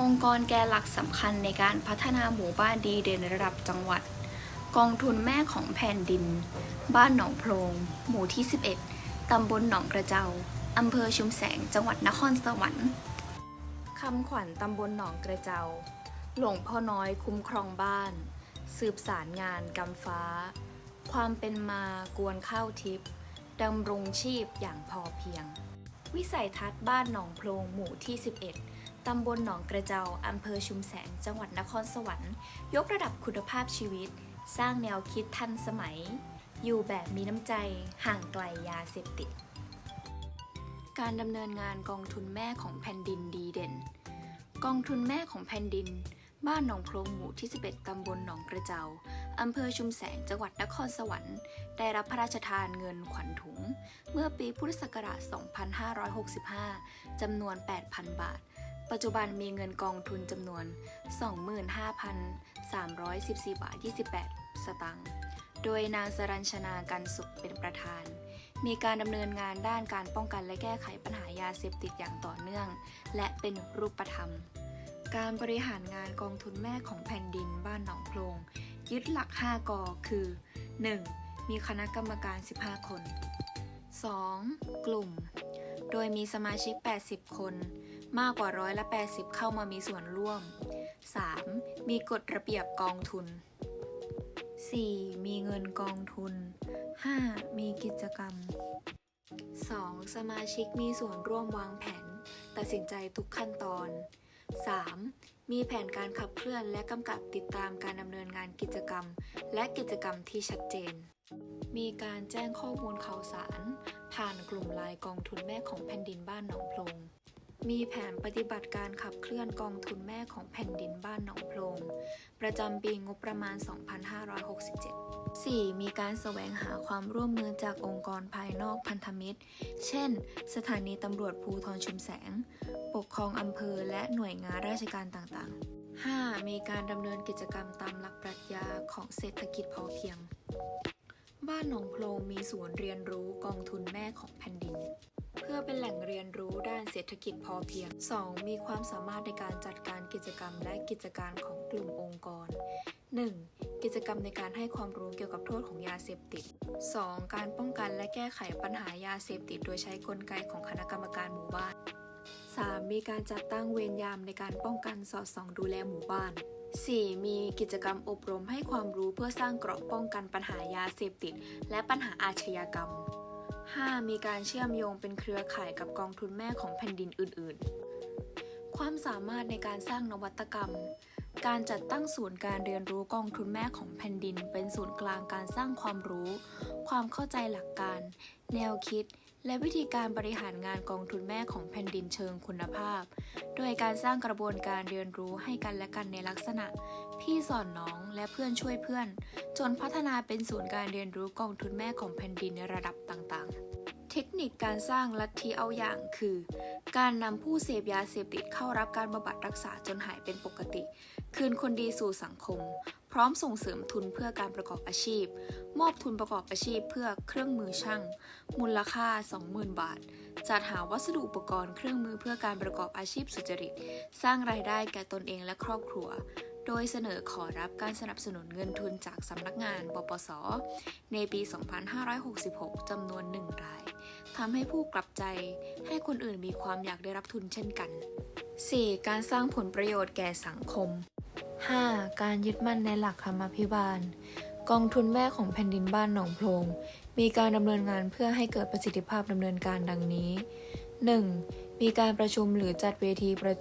องค์กรแกนหลักสำคัญในการพัฒนาหมู่บ้านดีเด่นระดับจังหวัด กองทุนแม่ของแผ่นดิน บ้านหนองโพรง หมู่ที่ 11 ตำบลหนองกระเจ้าอำเภอชุมแสง จังหวัดนครสวรรค์คำขวัญตำบลหนองกระเจ้าหลวงพ่อน้อยคุ้มครองบ้าน สืบสารงานกำฟ้า ความเป็นมากวนข้าวทิพย์ดำรงชีพอย่างพอเพียง วิสัยทัศน์บ้านหนองโพรงหมู่ที่ 11 ตำบลหนองกระเจาอำเภอชุมแสง จังหวัดนครสวรรค์ ยกระดับคุณภาพชีวิต สร้างแนวคิดทันสมัย อยู่แบบมีน้ำใจ ห่างไกลยาเสพติด การดำเนินงานกองทุนแม่ของแผ่นดินดีเด่น กองทุนแม่ของแผ่นดิน บ้านหนองโพรงหมู่ที่ 11 ตำบลหนองกระเจาอำเภอชุมแสง จังหวัดนครสวรรค์ ได้รับพระราชทานเงินขวัญถุง เมื่อปีพุทธศักราช 2565 จำนวน 8,000 บาท ปัจจุบันมีเงินกองทุนจำนวน 25,314 บาท 28 สตางค์ โดยนางสรัญชนากันสุขเป็นประธาน มีการดำเนินงานด้านการป้องกันและแก้ไขปัญหายาเสพติดอย่างต่อเนื่อง และเป็นรูปธรรม การบริหารงานกองทุนแม่ของแผ่นดินบ้านหนองโพรงยึดหลัก 5กอคือ 1. มีคณะกรรมการ 15 คน 2. กลุ่ม โดยมีสมาชิก 80 คน มากกว่าร้อยละ 80 เข้ามามีส่วนร่วม 3. มีกฎระเบียบกองทุน 4. มีเงินกองทุน 5. มีกิจกรรม 2. สมาชิกมีส่วนร่วมวางแผน ตัดสินใจทุกขั้นตอน 3. มีแผนการขับเคลื่อนและกำกับติดตามการดำเนินงานกิจกรรม และกิจกรรมที่ชัดเจน มีการแจ้งข้อมูลข่าวสาร ผ่านกลุ่มไลน์กองทุนแม่ของแผ่นดินบ้านหนองโพรง มีแผนปฏิบัติการขับเคลื่อนกองทุนแม่ของแผ่นดินบ้านหนองโพรงประจำปีงบประมาณ 2567 4. มีการแสวงหาความร่วมมือจากองค์กรภายนอกพันธมิตร เช่น สถานีตำรวจภูทรชุมแสง ปกครองอำเภอและหน่วยงานราชการต่างๆ 5. มีการดำเนินกิจกรรมตามหลักปรัชญาของเศรษฐกิจพอเพียง บ้านหนองโพรงมีศูนย์เรียนรู้กองทุนแม่ของแผ่นดิน พื่อเป็นแหล่งเรียนรู้ด้านเศรษฐกิจพอเพียง 2. มีความสามารถในการจัดการกิจกรรมและกิจการของกลุ่มองค์กร 1. กิจกรรมในการให้ความรู้เกี่ยวกับโทษของยาเสพติด 2. การป้องกันและแก้ไขปัญหายาเสพติด โดยใช้กลไกของคณะกรรมการหมู่บ้าน 3. มีการจัดตั้งเวรยามในการป้องกันสอดส่องดูแลหมู่บ้าน 4. มีกิจกรรมอบรมให้ความรู้เพื่อสร้างเกราะป้องกันปัญหายาเสพติด และปัญหาอาชญากรรม 5. มีการเชื่อมโยงเป็นเครือข่ายกับกองทุนแม่ของแผ่นดินอื่น ๆ ความสามารถในการสร้างนวัตกรรม การจัดตั้งศูนย์การเรียนรู้กองทุนแม่ของแผ่นดิน เป็นศูนย์กลางการสร้างความรู้ ความเข้าใจหลักการ แนวคิด และวิธีการบริหารงานกองทุนแม่ของแผ่นดินเชิงคุณภาพ โดยการสร้างกระบวนการเรียนรู้ให้กันและกันในลักษณะ พี่สอนน้องและเพื่อนช่วยเพื่อน จนพัฒนาเป็นศูนย์การเรียนรู้กองทุนแม่ของแผ่นดินในระดับต่างๆ เทคนิคการสร้างลัทธิเอาอย่างคือ การนำผู้เสพยาเสพติดเข้ารับการบำบัดรักษาจนหายเป็นปกติ คืนคนดีสู่สังคม พร้อมส่งเสริมทุนเพื่อการประกอบอาชีพ มอบทุนประกอบอาชีพเพื่อเครื่องมือช่าง มูลค่า 20,000 บาท จัดหาวัสดุอุปกรณ์เครื่องมือเพื่อการประกอบอาชีพสุจริต สร้างรายได้แก่ตนเองและครอบครัว โดยเสนอขอรับการสนับสนุนเงินทุนจากสำนักงานปปส ในปี 2566 จำนวนหนึ่งราย ทำให้ผู้กลับใจให้คนอื่นมีความอยากได้รับทุนเช่นกัน 4. การสร้างผลประโยชน์แก่สังคม 5. การยึดมั่นในหลักธรรมาภิบาล กองทุนแม่ของแผ่นดินบ้านหนองโพรงมีการดำเนินงานเพื่อให้เกิดประสิทธิภาพดำเนินการดังนี้ 1. มีการประชุมหรือจัดเวทีประ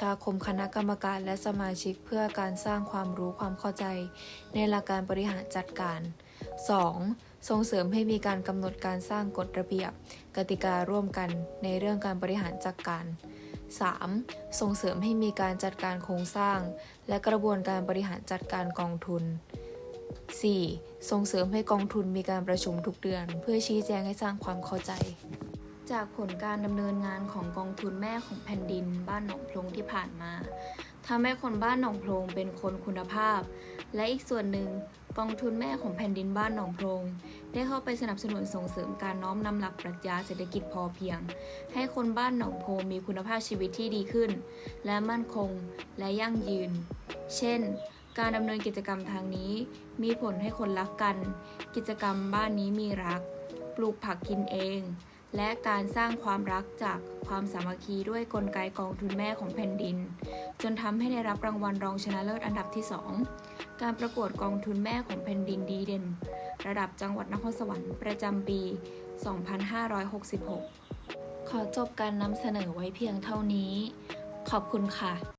ชาคมคณะกรรมการและสมาชิกเพื่อการสร้างความรู้ความเข้าใจ ในหลักการบริหารจัดการ 2. ส่งเสริมให้มีการกำหนดการสร้างกฎระเบียบ กติการ่วมกันในเรื่องการบริหารจัดการ 3. ส่งเสริมให้มีการจัดการโครงสร้าง และกระบวนการบริหารจัดการกองทุน 4. ส่งเสริมให้กองทุนมีการประชุมทุกเดือน เพื่อชี้แจงให้สร้างความเข้าใจ จากผลการดำเนินงานของกองทุนแม่ของแผ่นดินบ้านหนองพลงที่ผ่านมาทำให้คนบ้านหนองพลงเป็นคนคุณภาพ และอีกส่วนหนึ่งกองทุนแม่ของแผ่นดินบ้านหนองพลงได้เข้าไปสนับสนุนส่งเสริมการน้อมนำหลักปรัชญาเศรษฐกิจพอเพียง ให้คนบ้านหนองโพมีคุณภาพชีวิตที่ดีขึ้น และมั่นคงและยั่งยืน เช่น การดำเนินกิจกรรมทางนี้ มีผลให้คนรักกัน กิจกรรมบ้านนี้มีรัก ปลูกผักกินเอง และการสร้างความรักจากความสามัคคีด้วยกลไกกองทุนแม่ของแผ่นดิน จนทำให้ได้รับรางวัลรองชนะเลิศอันดับที่ 2 การประกวดกองทุนแม่ของแผ่นดินดีเด่น ระดับจังหวัดนครสวรรค์ประจำปี 2566 ขอจบการนำเสนอไว้เพียงเท่านี้ ขอบคุณค่ะ